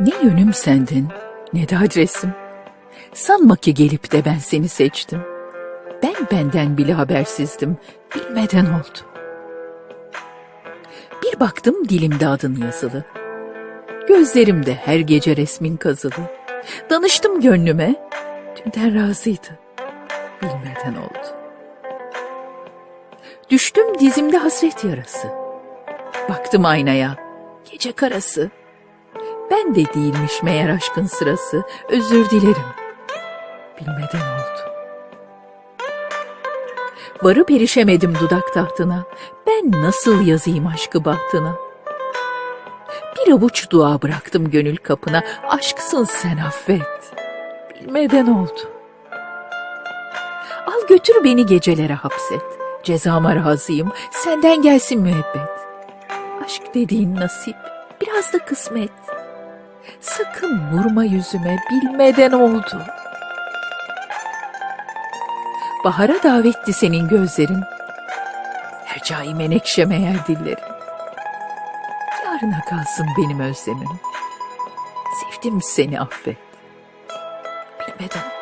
Ne yönüm sendin, ne de adresim. Sanma ki gelip de ben seni seçtim. Ben benden bile habersizdim, bilmeden oldu. Bir baktım dilimde adın yazılı. Gözlerimde her gece resmin kazılı. Danıştım gönlüme, dünden razıydı. Bilmeden oldu. Düştüm dizimde hasret yarası. Baktım aynaya, gece karası. Ben de değilmiş meğer aşkın sırası. Özür dilerim. Bilmeden oldu. Varıp erişemedim dudak tahtına. Ben nasıl yazayım aşkı bahtına? Bir avuç dua bıraktım gönül kapına. Aşksın sen affet. Bilmeden oldu. Al götür beni gecelere hapset. Cezama razıyım. Senden gelsin müebbet. Aşk dediğin nasip. Biraz da kısmet. Sakın vurma yüzüme bilmeden oldu. Bahara davetti senin gözlerin. Hercai menekşe meğer dillerin. Yarına kalsın benim özlemim. Sevdim seni affet. Bilmeden